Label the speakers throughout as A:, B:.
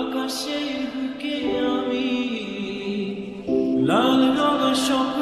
A: আকাশের বুকে আমি লাল রঙের স্বপ্ন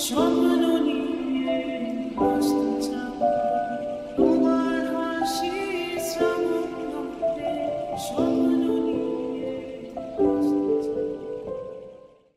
A: Chante-nous